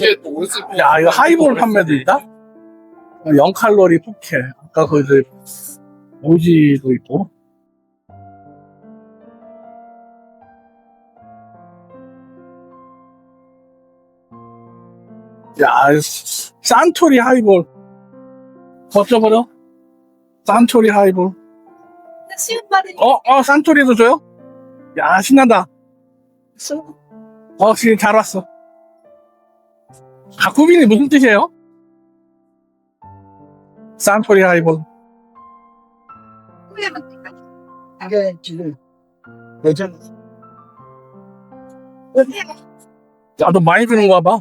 이게 또 오른쪽 야, 이거 하이볼 판매도 있다? 0칼로리 포케. 아까 그, 그, 오지도 있고. 야, 산토리 하이볼. 버텨버려? 산토리 하이볼. 어, 어, 산토리도 줘요? 야, 신난다. 어, 지금 잘 왔어. 가쿠빈이 무슨 뜻이에요? 산토리 하이볼. 이게 지금 예전 야, 너 많이 주는 거야 봐.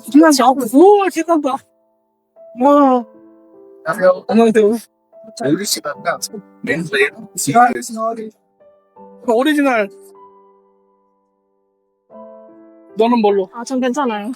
신난다. 우와, 신난다. 와, 안녕하세요. 안녕하세요. 우리 시간가 맨날 오리지널. 너는 뭘로? 아, 전 괜찮아요.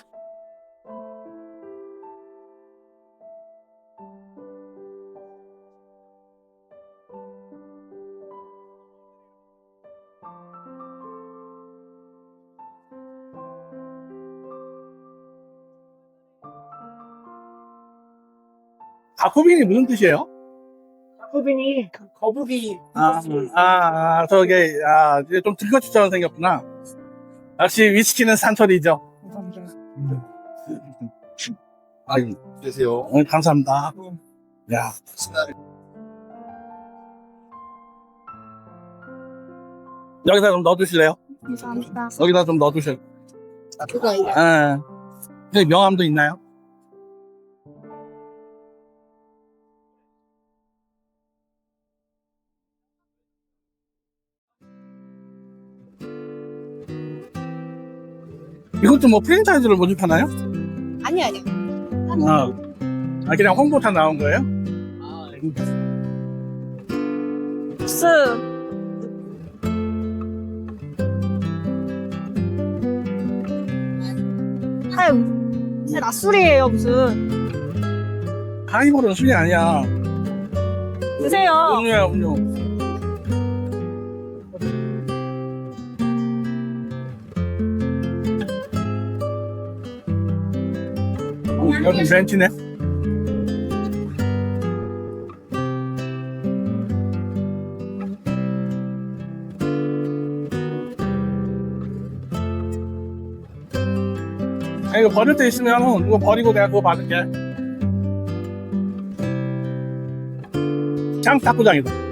가쿠빈이 무슨 뜻이에요? 후빈이 거북이 아, 아, 아 저게, 아, 이제 좀 들것처럼 생겼구나. 역시 위스키는 산토리죠. 아유, 되세요. 오늘 감사합니다. 야, 여기다 좀 넣어주실래요? 감사합니다. 여기다 좀 넣어주세요. 그거예요. 예. 여기 명함도 있나요? 이것도 뭐 프랜차이즈를 모집하나요? 아니 아니요. 아, 아 그냥 홍보타 나온 거예요? 스 하여 무슨 낮술이에요 무슨 하이볼은 술이 아니야. 드세요 음료야 음료. 여기 벤치네. 아, 이거 버릴 때 있으면 이거 버리고 내가 그거 받을게. 장 탁구장이다.